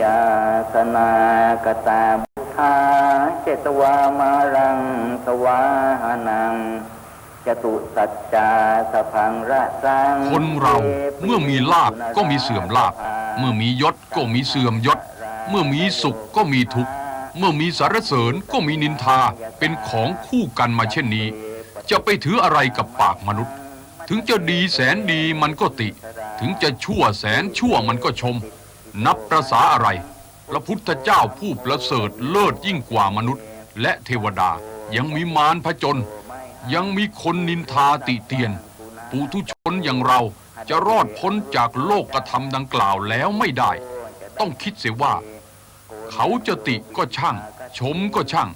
ยาสนากตาบุทาเจตวามารังสวาหานังจตุสัจจาสพังระสังคนเราเมื่อมีลาบก็มีเสื่อมลาบ เมื่อมียศก็มีเสื่อมยศ เมื่อมีสุขก็มีทุกข์ เมื่อมีสารเสริญก็มีนินทาเป็นของคู่กันมาเช่นนี้ จะไปถืออะไรกับปากมนุษย์ ถึงจะดีแสนดีมันก็ติ ถึงจะชั่วแสนชั่วมันก็ชม นับประษาอะไร พระพุทธเจ้าผู้ประเสริฐเลิศยิ่งกว่ามนุษย์ และเทวดายังมีมารพจนยังมีคนนินทาติเตียนปุถุชนอย่างเราจะรอดพ้นจากโลกกระทำดังกล่าวแล้วไม่ได้ ต้องคิดเสียว่า เขาจะติก็ช่าง ชมก็ช่าง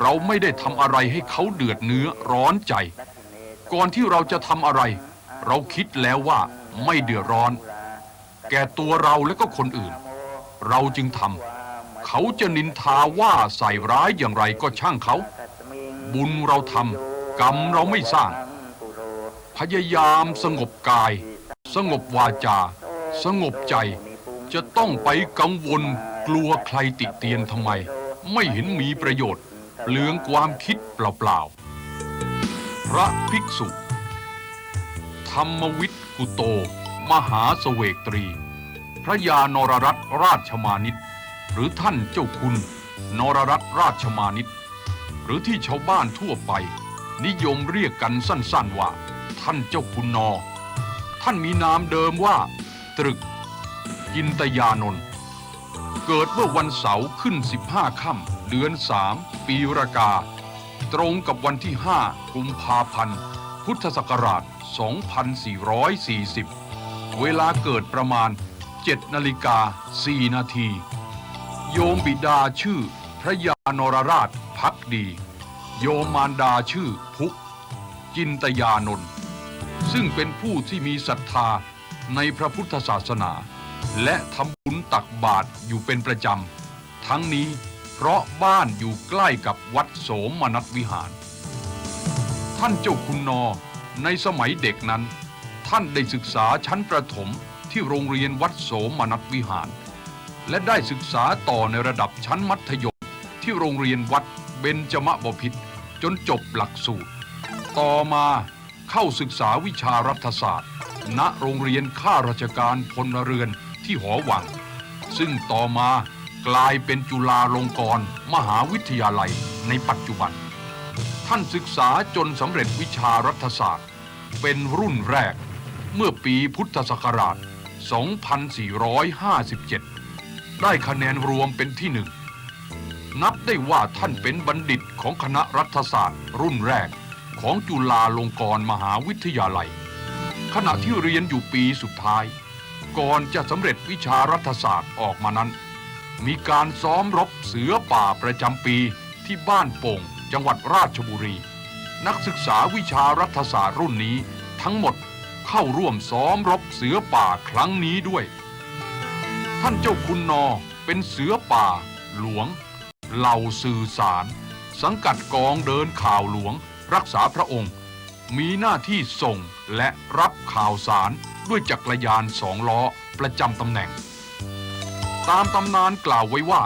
เราไม่ได้ทำอะไรให้เขาเดือดเนื้อร้อนใจ ก่อนที่เราจะทำอะไร เราคิดแล้วว่าไม่เดือดร้อน แก่ตัวเราและก็คนอื่น เราจึงทำเขาจะนินทาว่าใส่ร้ายอย่างไรก็ช่างเขา บุญเราทำกรรมเราไม่สร้าง พยายามสงบกาย สงบวาจา สงบใจ จะต้องไปกังวลกลัวใครติเตียนทำไม ไม่เห็นมีประโยชน์เปลืองความคิดเปล่าๆ พระภิกษุ ธรรมวิทย์กุโต มหาเสวกตรี ระยานรรัตนราชมานิตหรือท่านเจ้าคุณ นรรัตนราชมานิตหรือที่ชาวบ้านทั่วไป นิยมเรียกกันสั้นๆว่า ท่านเจ้าคุณนอ ท่านมีนามเดิมว่า ตรึก กินตยานนท์เกิดเมื่อวันเสาร์ขึ้น 15ค่ำเดือน 3 ปีรากา ตรงกับวันที่ 5 กุมภาพันธ์ พุทธศักราช 2440 เวลาเกิดประมาณ 7นาฬิกา 4 นาที โยมบิดาชื่อ พระยานรราชพักดี โยมมารดาชื่อพุก จินตยานนท์ซึ่งเป็นผู้ที่มีศรัทธาในพระพุทธศาสนา และทำบุญตักบาตรอยู่เป็นประจำ ทั้งนี้เพราะบ้านอยู่ใกล้กับวัดโสมนัสวิหาร ท่านเจ้าคุณนอในสมัยเด็กนั้น ท่านได้ศึกษาชั้นประถม ที่โรงเรียนวัดโสมนัสวิหาร และได้ศึกษาต่อในระดับชั้นมัธยม ที่โรงเรียนวัดเบญจมบพิตรจนจบหลักสูตร ต่อมาเข้าศึกษาวิชารัฐศาสตร์ ณโรงเรียนข้าราชการพลเรือนที่หอวัง ซึ่งต่อมากลายเป็นจุฬาลงกรณ์มหาวิทยาลัยในปัจจุบัน ท่านศึกษาจนสำเร็จวิชารัฐศาสตร์ เป็นรุ่นแรกเมื่อปีพุทธศักราช 2457 ได้คะแนนรวมเป็นที่หนึ่ง นับได้ว่าท่านเป็นบัณฑิตของคณะรัฐศาสตร์ รุ่นแรกของจุฬาลงกรณ์มหาวิทยาลัย ขณะที่เรียนอยู่ปีสุดท้าย ก่อนจะสำเร็จวิชารัฐศาสตร์ออกมานั้น มีการซ้อมรบเสือป่าประจำปีที่บ้านโป่งจังหวัดราชบุรี นักศึกษาวิชารัฐศาสตร์รุ่นนี้ทั้งหมด เข้าร่วมซ้อมรบเสือป่าครั้งนี้ด้วย ท่านเจ้าคุณนอเป็นเสือป่า หลวง เหล่าสื่อสาร สังกัดกองเดินข่าวหลวง รักษาพระองค์ มีหน้าที่ส่งและรับข่าวสารด้วยจักรยานสองล้อประจำตำแหน่ง ตามตำนานกล่าวไว้ว่า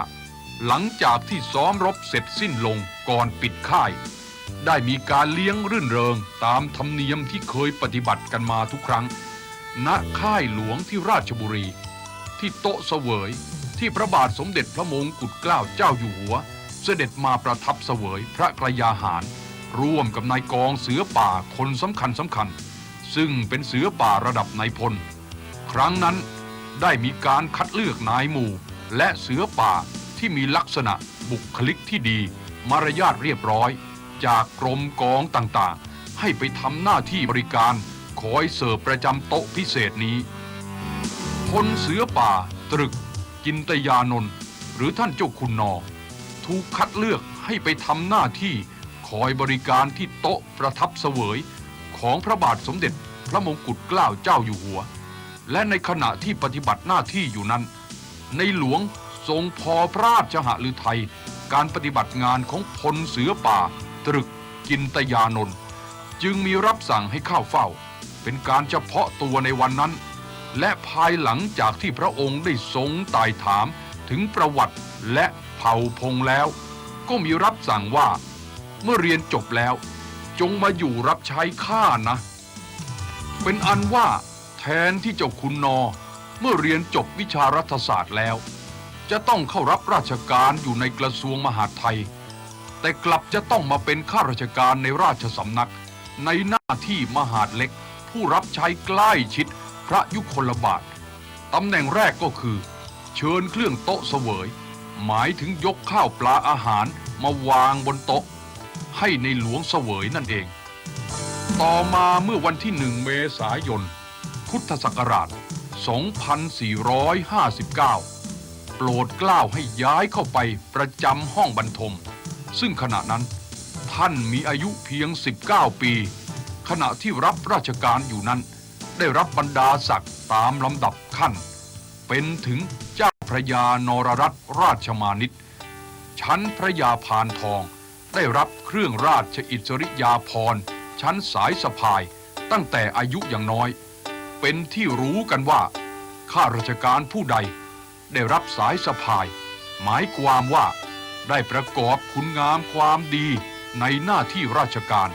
หลังจากที่ซ้อมรบเสร็จสิ้นลงก่อนปิดค่าย ได้มีการเลี้ยงรื่นเริงตามธรรมเนียมที่เคยปฏิบัติกันมาทุกครั้ง ณค่ายหลวงที่ราชบุรี ที่โต๊ะเสวย ที่พระบาทสมเด็จพระมงกุฎเกล้าเจ้าอยู่หัว เสด็จมาประทับเสวยพระกรยาหาร ร่วมกับนายกองเสือป่าคนสำคัญสำคัญ ซึ่งเป็นเสือป่าระดับนายพล ครั้งนั้นได้มีการคัดเลือกนายหมู่ และเสือป่าที่มีลักษณะบุคลิกที่ดี มารยาทเรียบร้อย จากกรมกองต่างๆ ให้ไปทำหน้าที่บริการคอยเสิร์ฟประจำโต๊ะพิเศษนี้ พลเสือป่า ตรึก กินตยานนท์หรือท่านเจ้าคุณนอ ถูกคัดเลือกให้ไปทำหน้าที่คอยบริการที่โต๊ะประทับเสวยของพระบาทสมเด็จพระมงกุฎเกล้าเจ้าอยู่หัว และในขณะที่ปฏิบัติหน้าที่อยู่นั้น ในหลวงทรงพอพระราชหฤทัยการปฏิบัติงานของพลเสือป่า ตรึกกินตยานนท์จึงมีรับสั่งให้เข้าเฝ้า เป็นการเฉพาะตัวในวันนั้น และภายหลังจากที่พระองค์ได้ทรงไต่ถามถึงประวัติและเผ่าพงแล้ว ก็มีรับสั่งว่า เมื่อเรียนจบแล้ว จงมาอยู่รับใช้ข้านะ เป็นอันว่าแทนที่เจ้าคุณนอ เมื่อเรียนจบวิชารัฐศาสตร์แล้ว จะต้องเข้ารับราชการอยู่ในกระทรวงมหาดไทย แต่กลับจะต้องมาเป็นข้าราชการในราชสำนัก ในหน้าที่มหาดเล็ก ผู้รับใช้ใกล้ชิด พระยุคลบาทตำแหน่งแรกก็คือ เชิญเครื่องโต๊ะเสวย หมายถึงยกข้าวปลาอาหารมาวางบนโต๊ะ ให้ในหลวงเสวยนั่นเอง ต่อมาเมื่อวันที่หนึ่งเมษายน พุทธศักราช 2459 โปรดเกล้าให้ย้ายเข้าไปประจำห้องบรรทม ซึ่งขณะนั้นท่านมีอายุเพียง 19 ปี ขณะที่รับราชการอยู่นั้น ได้รับบรรดาศักดิ์ตามลำดับขั้น เป็นถึงเจ้าพระยานรรัตราชมานิตชั้นพระยาพานทอง ได้รับเครื่องราชอิสริยาภรณ์ชั้นสายสะพายตั้งแต่อายุอย่างน้อย เป็นที่รู้กันว่าข้าราชการผู้ใด ได้รับสายสะพาย หมายความว่า ได้ประกอบคุณงามความดีในหน้าที่ราชการ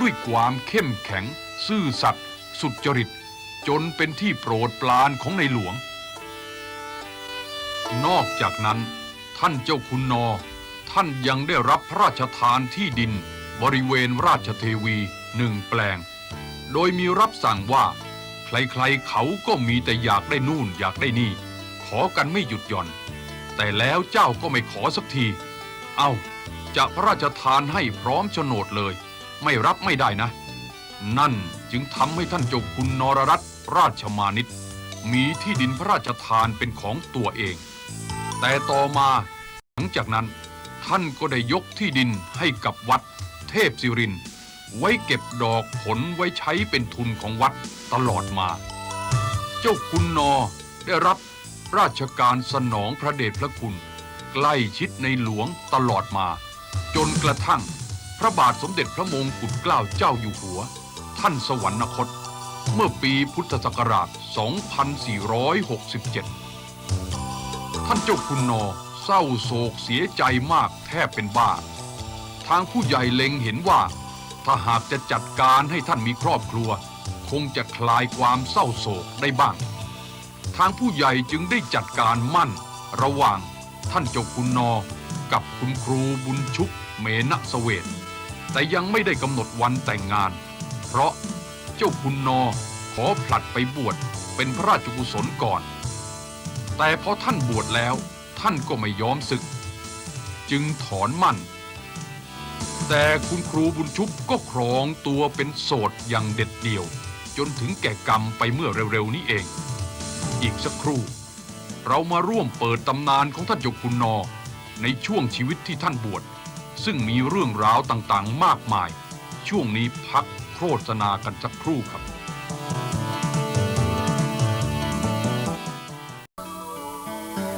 ด้วยความเข้มแข็ง ซื่อสัตย์สุจริต จนเป็นที่โปรดปรานของในหลวง นอกจากนั้น ท่านเจ้าคุณนอ ท่านยังได้รับพระราชทานที่ดิน บริเวณราชเทวีหนึ่งแปลง โดยมีรับสั่งว่า ใครๆเขาก็มีแต่อยากได้นู่นอยากได้นี่ ขอกันไม่หยุดหย่อน แต่แล้วเจ้าก็ไม่ขอสักที เอา จะพระราชทานให้พร้อมโฉนดเลย ไม่รับไม่ได้นะ นั่นจึงทำให้ท่านเจ้าคุณนรรัตน์ราชมานิตมีที่ดินพระราชทานเป็นของตัวเอง แต่ต่อมาหลังจากนั้นท่านก็ได้ยกที่ดินให้กับวัดเทพศิริน ไว้เก็บดอกผลไว้ใช้เป็นทุนของวัดตลอดมา เจ้าคุณนอได้รับราชการสนองพระเดชพระคุณ ใกล้ชิดในหลวงตลอดมา จนกระทั่ง พระบาทสมเด็จพระมงกุฎเกล้าเจ้าอยู่หัว ท่านสวรรคต เมื่อปีพุทธศักราช 2467 ท่านเจ้าคุณนอเศร้าโศกเสียใจมากแทบเป็นบ้า ทางผู้ใหญ่เล็งเห็นว่า ถ้าหากจะจัดการให้ท่านมีครอบครัว คงจะคลายความเศร้าโศกได้บ้าง ทางผู้ใหญ่จึงได้จัดการมั่นระหว่าง ท่านเจ้าคุณนอ กับคุณครูบุญชุบเมนะเสเวตแต่ยังไม่ได้กำหนดวันแต่งงาน เพราะเจ้าคุณนอขอผลัดไปบวชเป็นพระราชกุศลก่อน แต่พอท่านบวชแล้วท่านก็ไม่ยอมศึก จึงถอนมั่น แต่คุณครูบุญชุบก็ครองตัวเป็นโสดอย่างเด็ดเดี่ยว จนถึงแก่กรรมไปเมื่อเร็วๆนี้เอง อีกสักครู่ เรามาร่วมเปิดตำนานของท่านเจ้าคุณนอ ในช่วงชีวิตที่ท่านบวช ซึ่งมีเรื่องราวต่างๆมากมาย ช่วงนี้พักโฆษณากันสักครู่ครับ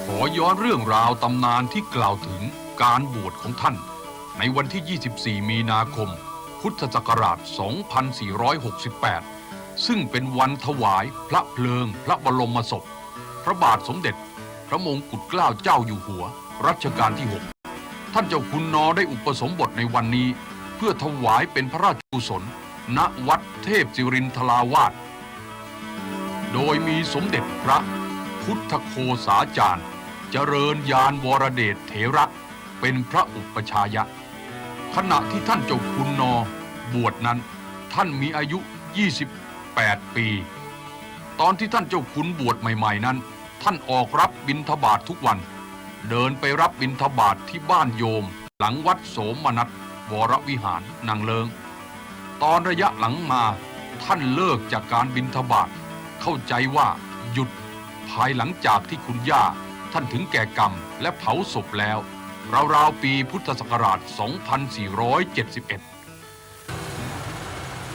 ขอย้อนเรื่องราวตำนานที่กล่าวถึงการบวชของท่าน ในวันที่ 24 มีนาคม พุทธศักราช 2468 ซึ่งเป็นวันถวายพระเพลิงพระบรมศพ พระบาทสมเด็จ พระมงกุฎเกล้าเจ้าอยู่หัว รัชกาลที่ 6 ท่านเจ้าคุณนอได้อุปสมบทในวันนี้ เพื่อถวายเป็นพระราชกุศล ณวัดเทพจิรินทราวาสโดยมีสมเด็จพระพุทธโคสาจารย์ เจริญยานวรเดชเถระเป็นพระอุปชายะ ขณะที่ท่านเจ้าคุณนอบวชนั้น ท่านมีอายุ 28 ปี ตอนที่ท่านเจ้าคุณบวชใหม่ ๆ นั้น ท่านออกรับบิณฑบาตททุกวัน เดินไปรับบิณฑบาตทที่บ้านโยม หลังวัดโสมนัสวรวิหารนางเลิง ตอนระยะหลังมาท่านเลิกจากการบิณฑบาตเข้าใจว่าหยุดภายหลังจากที่คุณย่า ท่านถึงแก่กรรมและเผาศพแล้ว ราวๆปีพุทธศักราช 2471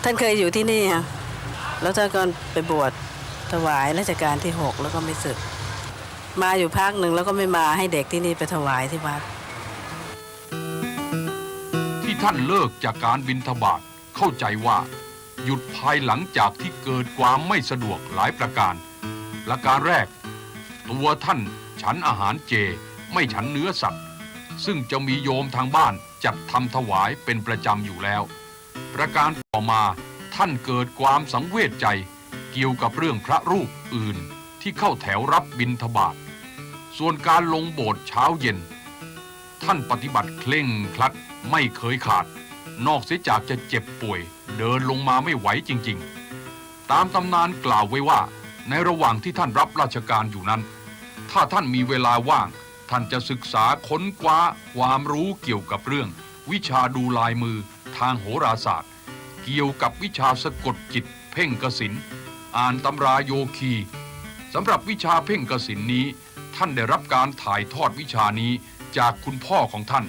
ท่านเคยอยู่ที่นี่ค่ะแล้วท่านก็ไปบวชถวายราชการที่หกแล้วก็ไม่ศึก มาอยู่พักหนึ่งแล้วก็ไม่มาให้เด็กที่นี่ไปถวายที่วัด ที่ท่านเลิกจากการบินทบาทเข้าใจว่า หยุดภายหลังจากที่เกิดความไม่สะดวกหลายประการ ประการแรก ตัวท่านฉันอาหารเจไม่ฉันเนื้อสัตว์ ซึ่งจะมีโยมทางบ้านจัดทำถวายเป็นประจำอยู่แล้ว ประการต่อมาท่านเกิดความสังเวชใจเกี่ยวกับเรื่องพระรูปอื่นที่เข้าแถวรับบิณฑบาต ส่วนการลงโบสถ์เช้าเย็น ท่านปฏิบัติเคร่งครัดไม่เคยขาด นอกเสียจากจะเจ็บป่วย เดินลงมาไม่ไหวจริง ๆ ตามตำนานกล่าวไว้ว่า ในระหว่างที่ท่านรับราชการอยู่นั้น ถ้าท่านมีเวลาว่าง ท่านจะศึกษาค้นคว้าความรู้เกี่ยวกับเรื่อง วิชาดูลายมือทางโหราศาสตร์ เกี่ยวกับวิชาสะกดจิต เพ่งกสินอ่านตำราโยคีสำหรับวิชาเพ่งกสินนี้ ท่านได้รับการถ่ายทอดวิชานี้จากคุณพ่อของท่าน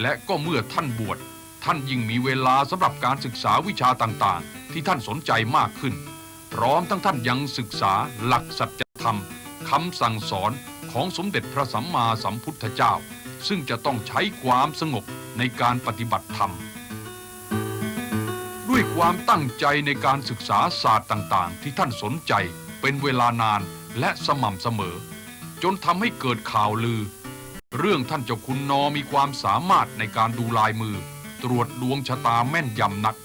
และก็เมื่อท่านบวชท่านยิ่งมีเวลาสำหรับการศึกษาวิชาต่างๆ ที่ท่านสนใจมากขึ้น พร้อมทั้งท่านยังศึกษาหลักสัจธรรมคำสั่งสอนของสมเด็จพระสัมมาสัมพุทธเจ้า ซึ่งจะต้องใช้ความสงบในการปฏิบัติธรรม ด้วยความตั้งใจในการศึกษาศาสตร์ต่างๆ ที่ท่านสนใจเป็นเวลานานและสม่ำเสมอ จนทำให้เกิดข่าวลือ เรื่องท่านเจ้าคุณนอมีความสามารถในการดูลายมือ ตรวจดวงชะตาแม่นยำนัก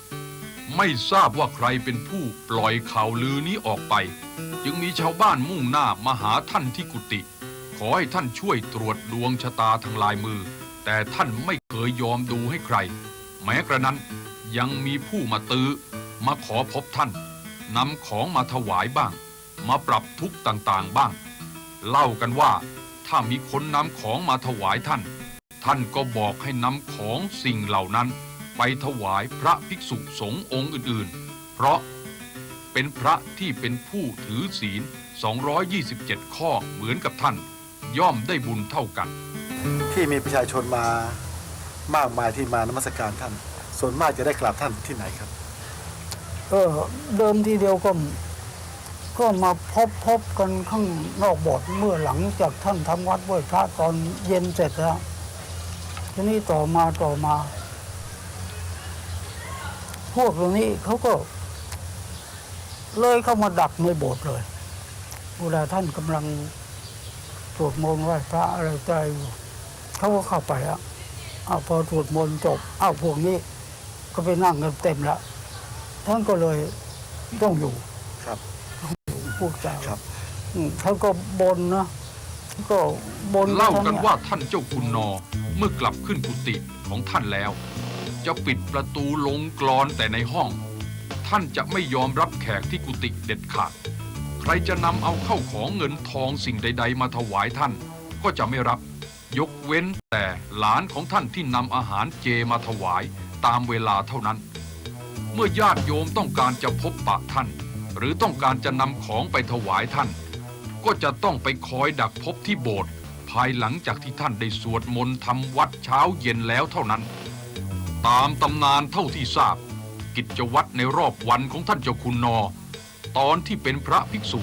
ไม่ทราบว่าใครเป็นผู้ปล่อยข่าวลือนี้ออกไป จึงมีชาวบ้านมุ่งหน้ามาหาท่านที่กุฏิขอให้ท่านช่วยตรวจดวงชะตาทางลายมือ แต่ท่านไม่เคยยอมดูให้ใคร แม้กระนั้นยังมีผู้มาตื้อมาขอพบท่านนำของมาถวายบ้าง มาปรับทุกข์ต่างๆบ้าง เล่ากันว่า ถ้ามีคนนำของมาถวายท่าน ท่านก็บอกให้นำของสิ่งเหล่านั้น ไปถวายพระภิกษุสงฆ์องค์อื่นๆ เพราะเป็นพระที่เป็นผู้ถือศีล 227 ข้อเหมือนกับท่าน ย่อมได้บุญเท่ากัน ที่มีประชาชนมามากมายที่มานมัสการท่าน ส่วนมากจะได้กราบท่านที่ไหนครับ ก็เดิมทีเดียวก็ ก็มาพบพบกันข้างนอกโบสถ์เมื่อหลังจากท่านทำวัดไหว้พระตอนเย็นเสร็จแล้วทีนี้ต่อมาต่อมา พวกตรงนี้เขาก็ เลยเข้ามาดักในโบสถ์เลยเวลาท่านกำลังสวดมนต์ไหว้พระอะไรใจอยู่เขาก็เข้าไปแล้วอ้าพอสวดมนต์จบอ้าวพวกนี้ ก็ไปนั่งกันเต็มล้วท่านก็เลยต้องอยู่ครับ พูดจาครับ อืมท่านก็บนนะก็บนเล่ากันท่ยว่าท่านเจ้าคุณนอเมื่อกลับขึ้นกุฏิของท่านแล้ว จะปิดประตูลงกรอนแต่ในห้อง ท่านจะไม่ยอมรับแขกที่กุฏิเด็ดขาด ใครจะนำเอาเข้าของเงินทองสิ่งใด ๆ มาถวายท่าน ก็จะไม่รับ ยกเว้นแต่หลานของท่านที่นำอาหารเจมาถวายตามเวลาเท่านั้น เมื่อญาติโยมต้องการจะพบปะท่าน หรือต้องการจะนำของไปถวายท่าน ก็จะต้องไปคอยดักพบที่โบสถ์ภายหลังจากที่ท่านได้สวดมนต์ทำวัดเช้าเย็นแล้วเท่านั้น ตามตำนานเท่าที่ทราบ กิจวัตรในรอบวันของท่านเจ้าคุณนอ ตอนที่เป็นพระภิกษุ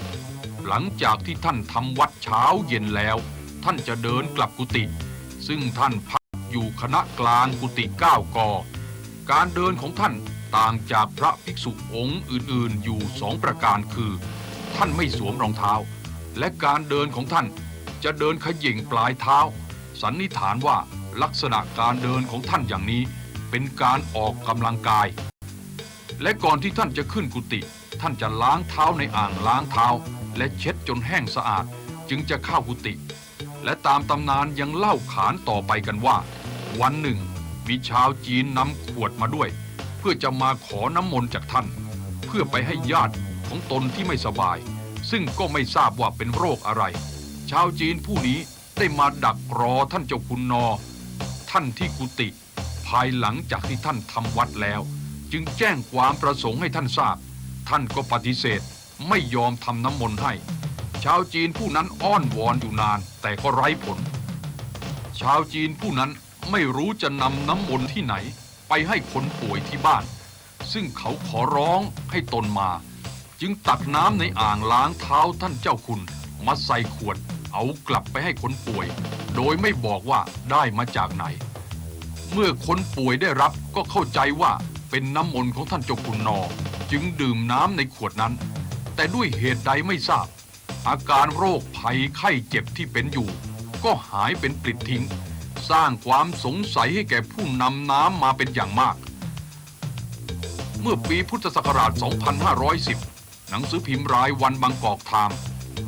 หลังจากที่ท่านทำวัดเช้าเย็นแล้ว ท่านจะเดินกลับกุฏิซึ่งท่านพักอยู่คณะกลางกุฏิเก้ากอการเดินของท่าน ต่างจากพระภิกษุองค์อื่นๆ อยู่สองประการคือ ท่านไม่สวมรองเท้า และการเดินของท่านจะเดินขย่งปลายเท้า สันนิษฐานว่าลักษณะการเดินของท่านอย่างนี้ เป็นการออกกำลังกาย และก่อนที่ท่านจะขึ้นกุฏิท่านจะล้างเท้าในอ่างล้างเท้า และเช็ดจนแห้งสะอาด จึงจะเข้ากุฏิและตามตำนานยังเล่าขานต่อไปกันว่า วันหนึ่งมีชาวจีนนำขวดมาด้วย พื่อจะมาขอน้ำมนต์จากท่าน เพื่อไปให้ญาติของตนที่ไม่สบาย ซึ่งก็ไม่ทราบว่าเป็นโรคอะไร ชาวจีนผู้นี้ได้มาดักรอท่านเจ้าคุณนอ ท่านที่กุฏิภายหลังจากที่ท่านทำวัดแล้ว จึงแจ้งความประสงค์ให้ท่านทราบ ท่านก็ปฏิเสธไม่ยอมทำน้ำมนต์ให้ ชาวจีนผู้นั้นอ้อนวอนอยู่นานแต่ก็ไร้ผล ชาวจีนผู้นั้นไม่รู้จะนำน้ำมนต์ที่ไหน ไปให้คนป่วยที่บ้าน ซึ่งเขาขอร้องให้ตนมา จึงตักน้ำในอ่างล้างเท้าท่านเจ้าคุณมาใส่ขวด เอากลับไปให้คนป่วย โดยไม่บอกว่าได้มาจากไหน เมื่อคนป่วยได้รับก็เข้าใจว่าเป็นน้ำมนต์ของท่านเจ้าคุณนอ จึงดื่มน้ำในขวดนั้น แต่ด้วยเหตุใดไม่ทราบ อาการโรคภัยไข้เจ็บที่เป็นอยู่ ก็หายเป็นปลิดทิ้ง สร้างความสงสัยให้แก่ผู้นำน้ำมาเป็นอย่างมาก เมื่อปีพุทธศักราช 2510 หนังสือพิมพ์รายวันบางกอกไทม์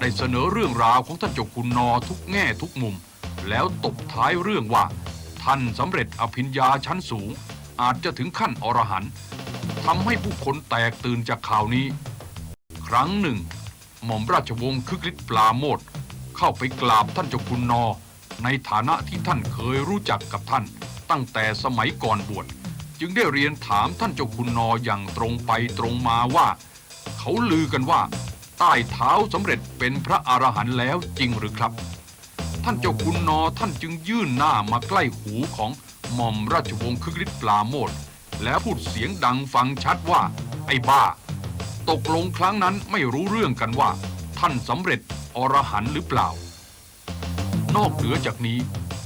ได้เสนอเรื่องราวของท่านเจ้าคุณนอทุกแง่ทุกมุม แล้วตบท้ายเรื่องว่า ท่านสำเร็จอภิญญาชั้นสูง อาจจะถึงขั้นอรหันต์ทำให้ผู้คนแตกตื่นจากข่าวนี้ ครั้งหนึ่ง หม่อมราชวงศ์คึกฤทธิ์ปราโมทเข้าไปกราบท่านเจ้าคุณนอ ในฐานะที่ท่านเคยรู้จักกับท่าน ตั้งแต่สมัยก่อนบวชจึงได้เรียนถามท่านเจ้าคุณนออย่างตรงไปตรงมาว่า เขาลือกันว่า ใต้เท้าสำเร็จเป็นพระอรหันต์แล้วจริงหรือครับ ท่านเจ้าคุณนอท่านจึงยื่นหน้ามาใกล้หูของหม่อมราชวงศ์คึกฤทธิ์ปราโมทแล้วพูดเสียงดังฟังชัดว่า ไอ้บ้า ตกลงครั้งนั้นไม่รู้เรื่องกันว่า ท่านสำเร็จอรหันต์หรือเปล่า นอกเหนือจากนี้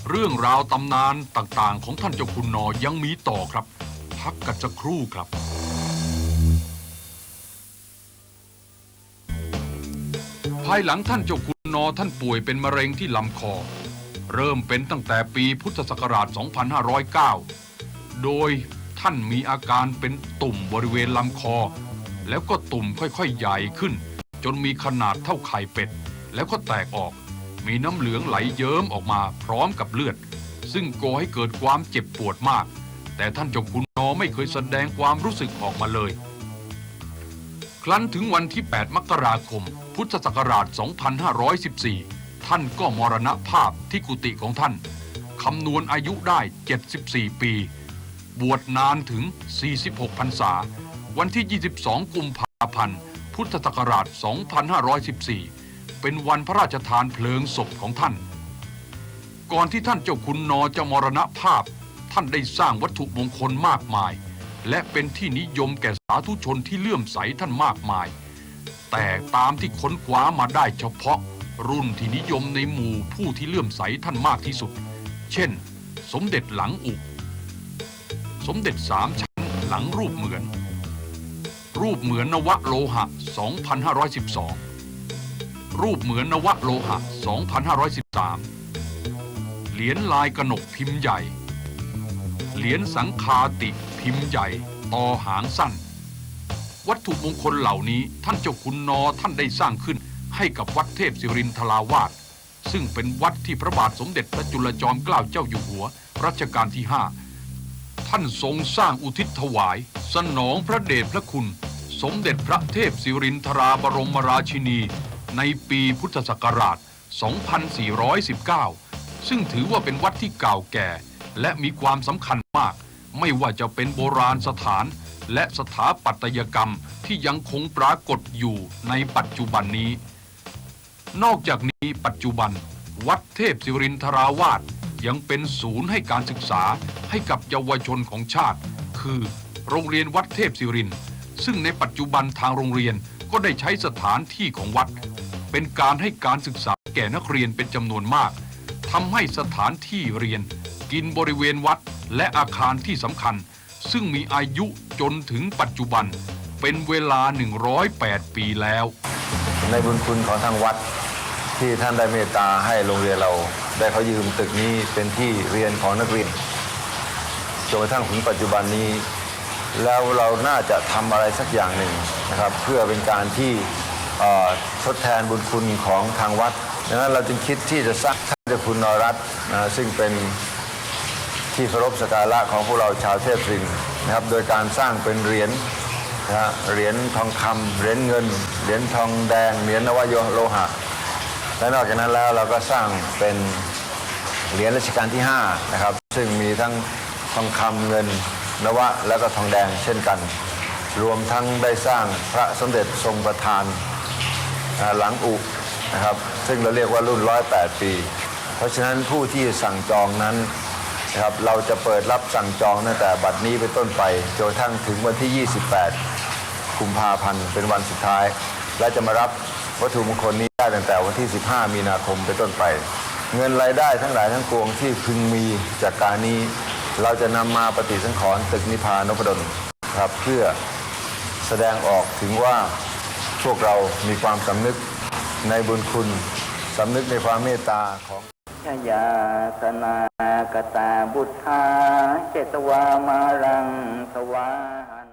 เรื่องราวตำนานต่างๆ ของท่านเจ้าคุณนอยังมีต่อครับ พักกันสักครู่ครับ ภายหลังท่านเจ้าคุณนอท่านป่วยเป็นมะเร็งที่ลำคอ เริ่มเป็นตั้งแต่ปีพุทธศักราช 2509 โดยท่านมีอาการเป็นตุ่มบริเวณลำคอ แล้วก็ตุ่มค่อยๆ ใหญ่ขึ้น จนมีขนาดเท่าไข่เป็ด แล้วก็แตกออก มีน้ำเหลืองไหลเยิ้มออกมาพร้อมกับเลือด ซึ่งก่อให้เกิดความเจ็บปวดมาก แต่ท่านเจ้าคุณนอไม่เคยแสดงความรู้สึกออกมาเลย ครั้นถึงวันที่ 8 มกราคม พุทธศักราช 2514 ท่านก็มรณภาพที่กุฏิของท่านคำนวณอายุได้ 74 ปี บวชนานถึง 46 พรรษา วันที่ 22 กุมภาพันธ์ พุทธศักราช 2514 เป็นวันพระราชทานเพลิงศพของท่าน ก่อนที่ท่านเจ้าคุณนอจะมรณภาพ ท่านได้สร้างวัตถุมงคลมากมาย และเป็นที่นิยมแก่สาธุชนที่เลื่อมใสท่านมากมาย แต่ตามที่ค้นคว้ามาได้เฉพาะรุ่นที่นิยมในหมู่ผู้ที่เลื่อมใสท่านมากที่สุด เช่น สมเด็จหลังอุก สมเด็จสามชั้นหลังรูปเหมือน รูปเหมือนนวะโลหะ 2512 รูปเหมือนนวโลหะ 2513 เหรียญลายกหนกพิมพ์ใหญ่ เหรียญสังคาติพิมพ์ใหญ่ต่อหางสั้น วัตถุมงคลเหล่านี้ท่านเจ้าคุณนอท่านได้สร้างขึ้นให้กับวัดเทพศิรินทราวาสซึ่งเป็นวัดที่พระบาทสมเด็จพระจุลจอมเกล้าเจ้าอยู่หัว รัชกาลที่ 5 ท่านทรงสร้างอุทิศถวาย สนองพระเดชพระคุณ สมเด็จพระเทพศิรินทราบรมราชินี ในปีพุทธศักราช 2419 ซึ่งถือว่าเป็นวัดที่เก่าแก่ และมีความสำคัญมาก ไม่ว่าจะเป็นโบราณสถาน และสถาปัตยกรรมที่ยังคงปรากฏอยู่ในปัจจุบันนี้ นอกจากนี้ปัจจุบัน วัดเทพศิรินทราวาสยังเป็นศูนย์ให้การศึกษาให้กับเยาวชนของชาติ คือโรงเรียนวัดเทพศิริน ซึ่งในปัจจุบันทางโรงเรียนก็ได้ใช้สถานที่ของวัด เป็นการให้การศึกษาแก่นักเรียนเป็นจำนวนมากทำให้สถานที่เรียน กินบริเวณวัดและอาคารที่สำคัญ ซึ่งมีอายุจนถึงปัจจุบัน เป็นเวลา 108 ปีแล้ว ในบุญคุณของทางวัดที่ท่านได้เมตตาให้โรงเรียนเรา ได้เขายืมตึกนี้เป็นที่เรียนของนักเรียนจนกระทั่งถึงปัจจุบันนี้ แล้วเราน่าจะทำอะไรสักอย่างหนึ่งนะครับ เพื่อเป็นการที่ ทดแทนบุญคุณของทางวัดดังนั้นเราจึงคิดที่จะสร้างท่านเจ้าคุณนรัตน์นะซึ่งเป็นที่เคารพสักการะของพวกเราชาวเทพศิรินทร์นะครับ โดยการสร้างเป็นเหรียญนะฮะเหรียญทองคำเหรียญเงิน เหรียญทองแดง เหรียญนวโยโลหะ และนอกจากนั้นแล้วเราก็สร้างเป็นเหรียญรัชกาลที่ 5 นะครับ ซึ่งมีทั้งทองคำเงินนวะแล้วก็ทองแดงเช่นกัน รวมทั้งได้สร้างพระสมเด็จทรงประธาน หลังอุนะครับซึ่งเราเรียกว่ารุ่น 108 ปี เพราะฉะนั้นผู้ที่สั่งจองนั้นนะครับเราจะเปิดรับสั่งจองตั้งแต่บัดนี้เป็นต้นไปจนกระทั่งถึงวันที่ 28 กุมภาพันธ์เป็นวันสุดท้าย และจะมารับวัตถุมงคลนี้ได้ตั้งแต่วันที่ 15 มีนาคมเป็นต้นไป เงินรายได้ทั้งหลายทั้งปวงที่พึงมีจากการนี้ เราจะนำมาปฏิสังขรณ์ตึกนิพพานพดลครับเพื่อแสดงออกถึงว่า พวกเรามีความสำนึกในบุญคุณสำนึกในความเมตตาของชยาสนากตาบุทธาเจตวามารังสวาน